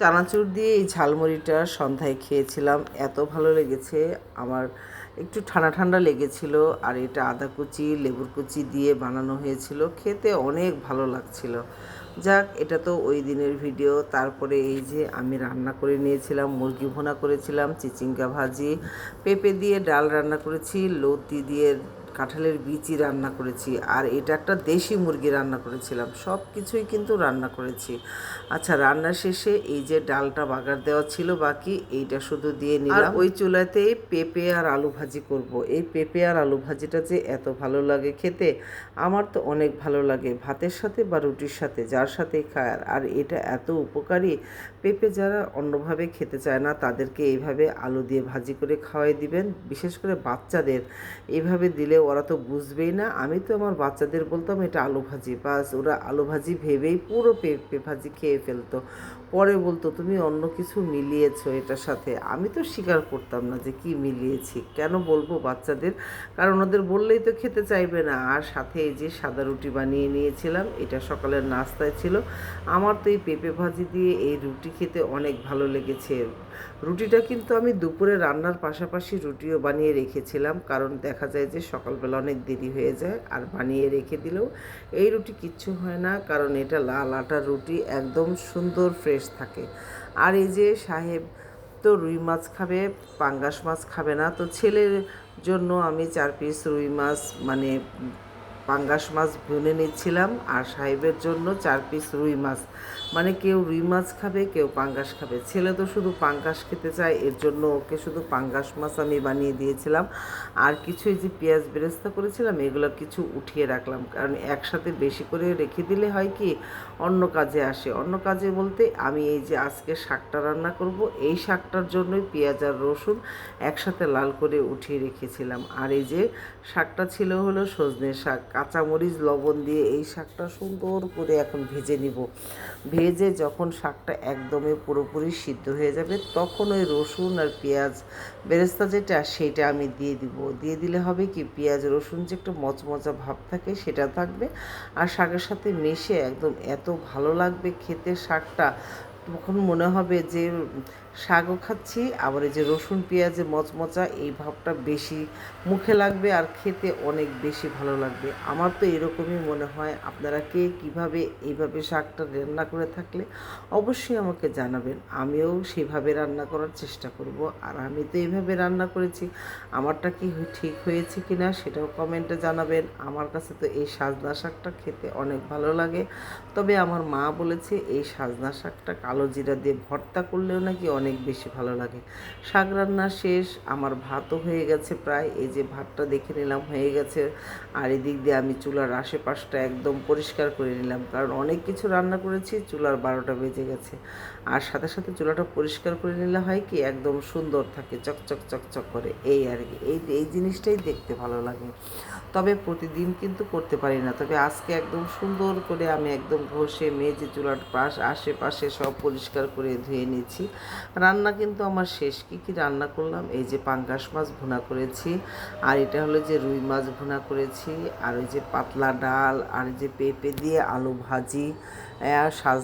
চানাচুর দিয়ে এই ঝালমুড়িটা সন্ধ্যায় খেয়েছিলাম। এত ভালো লেগেছে। আমার একটু ঠান্ডা ঠান্ডা লেগেছিল আর এটা আদা কুচি, লেবুর কুচি দিয়ে বানানো হয়েছিল। খেতে অনেক ভালো লাগছিল। যাক, এটা তো ওই দিনের ভিডিও। তারপরে এই যে আমি রান্না করে নিয়েছিলাম, মুরগি ভোনা করেছিলাম, চিচিঙ্গা ভাজি, পেঁপে দিয়ে ডাল রান্না করেছি, লতি দিয়ে কাঁঠালের বিচি রান্না করেছি আর এটা একটা দেশি মুরগি রান্না করেছিলাম সব কিছুই কিন্তু রান্না করেছি। আচ্ছা রান্না শেষে এই যে ডালটা বাগার দেওয়া ছিল বাকি এইটা শুধু দিয়ে নিলাম। ওই চুলাতে পেঁপে আর আলু ভাজি করব। এই পেঁপে আর আলু ভাজিটা যে এত ভালো লাগে খেতে আমার তো অনেক ভালো লাগে ভাতের সাথে বা রুটির সাথে যার সাথেই খায়। আর এটা এত উপকারী পেঁপে যারা অন্যভাবে খেতে চায় না তাদেরকে এইভাবে আলু দিয়ে ভাজি করে খাওয়াই দিবেন বিশেষ করে বাচ্চাদের। এইভাবে দিলে ওরা তো বুঝবেই না। আমি তো আমার বাচ্চাদের বলতাম, এটা আলু ভাজি। বাস ওরা আলু ভাজি ভেবেই পুরো পেঁপে ভাজি খেয়ে ফেলতো। পরে বলতো, তুমি অন্য কিছু মিলিয়েছো এটার সাথে। আমি তো স্বীকার করতাম না যে কি মিলিয়েছি। কেন বলব বাচ্চাদের? কারণ ওদের বললেই তো খেতে চাইবে না। আর সাথে এই যে সাদা রুটি বানিয়ে নিয়েছিলাম, এটা সকালের নাস্তায় ছিল। আমার তো এই পেঁপে ভাজি দিয়ে এই রুটি খেতে অনেক ভালো লেগেছে। রুটিটা কিন্তু আমি দুপুরে রান্নার পাশাপাশি রুটিও বানিয়ে রেখেছিলাম। কারণ দেখা যায় যে সকালবেলা অনেক দেরি হয়ে যায় আর বানিয়ে রেখে দিলেও এই রুটি কিচ্ছু হয় না, কারণ এটা লাল আটার রুটি, একদম সুন্দর ফ্রেশ থাকে। আর এই যে সাহেব তো রুই মাছ খাবে, পাঙ্গাস মাছ খাবে না, তো ছেলের জন্য আমি চার পিস রুই মাছ মানে পাঙ্গাস মাছ ভুনে নিচ্ছিলাম আর সাহেবের জন্য চার পিস রুই মাছ। মানে কেউ রুই মাছ খাবে, কেউ পাঙ্গাস খাবে। ছেলে তো শুধু পাঙ্গাস খেতে চায়, এর জন্য ওকে শুধু পাঙ্গাস মাছ আমি বানিয়ে দিয়েছিলাম। আর কিছু এই যে পেঁয়াজ বেরেস্তা করেছিলাম, এগুলো কিছু উঠিয়ে রাখলাম। কারণ একসাথে বেশি করে রেখে দিলে হয় কি, অন্য কাজে আসে। অন্য কাজে বলতে আমি এই যে আজকে শাকটা রান্না করব, এই শাকটার জন্যই পেঁয়াজ আর রসুন একসাথে লাল করে উঠিয়ে রেখেছিলাম। আর এই যে শাকটা ছিল হলো সজনে শাক। কাঁচামরিচ, লবণ দিয়ে এই শাকটা সুন্দর করে এখন ভেজে নিব। ভেজে যখন শাকটা একদমই পুরোপুরি সিদ্ধ হয়ে যাবে, তখন ওই রসুন আর পেঁয়াজ বেরেস্তা যেটা, সেটা আমি দিয়ে দিব। দিয়ে দিলে হবে কি, পেঁয়াজ, রসুন যে একটা মচমচা ভাব থাকে, সেটা থাকবে। আর শাকের সাথে মিশে একদম এত ভালো লাগবে খেতে শাকটা, তখন মনে হবে যে শাকও খাচ্ছি, আবার এই যে রসুন, পেঁয়াজে, মচমচা, এই ভাবটা বেশি মুখে লাগবে আর খেতে অনেক বেশি ভালো লাগবে। আমার তো এরকমই মনে হয়। আপনারা কে কীভাবে এইভাবে শাকটা রান্না করে থাকলে অবশ্যই আমাকে জানাবেন। আমিও সেভাবে রান্না করার চেষ্টা করব। আর আমি তো এইভাবে রান্না করেছি। আমারটা কি ঠিক হয়েছে কি না সেটাও কমেন্টে জানাবেন। আমার কাছে তো এই সাজনা শাকটা খেতে অনেক ভালো লাগে। তবে আমার মা বলেছে, এই সাজনা শাকটা কালো জিরা দিয়ে ভর্তা করলেও নাকি অনেক বেশি ভালো লাগে। শাক রান্না শেষ, আমার ভাতও হয়ে গেছে প্রায়, এই যে ভাতটা দেখে নিলাম হয়ে গেছে। আর এদিক দিয়ে আমি চুলার আশেপাশটা একদম পরিষ্কার করে নিলাম, কারণ অনেক কিছু রান্না করেছি, চুলার বারোটা বেজে গেছে। আর সাথে সাথে চুলাটা পরিষ্কার করে নিলে হয় কি, একদম সুন্দর থাকে, চকচক চকচক করে, এই আর কি, এই এই জিনিসটাই দেখতে ভালো লাগে। তবে প্রতিদিন কিন্তু করতে পারি না, তবে আজকে একদম সুন্দর করে আমি একদম ঘষে, মেজে চুলার পাশ, আশেপাশে সব পরিষ্কার করে ধুয়ে নিয়েছি। রান্না কিন্তু আমার শেষ। কী কী রান্না করলাম? এই যে পাঙ্গাস মাছ ভুনা করেছি, আর এটা হলো যে রুই মাছ ভুনা করেছি, আর ওই যে পাতলা ডাল, আর যে পেঁপে দিয়ে আলু ভাজি, আর সাজ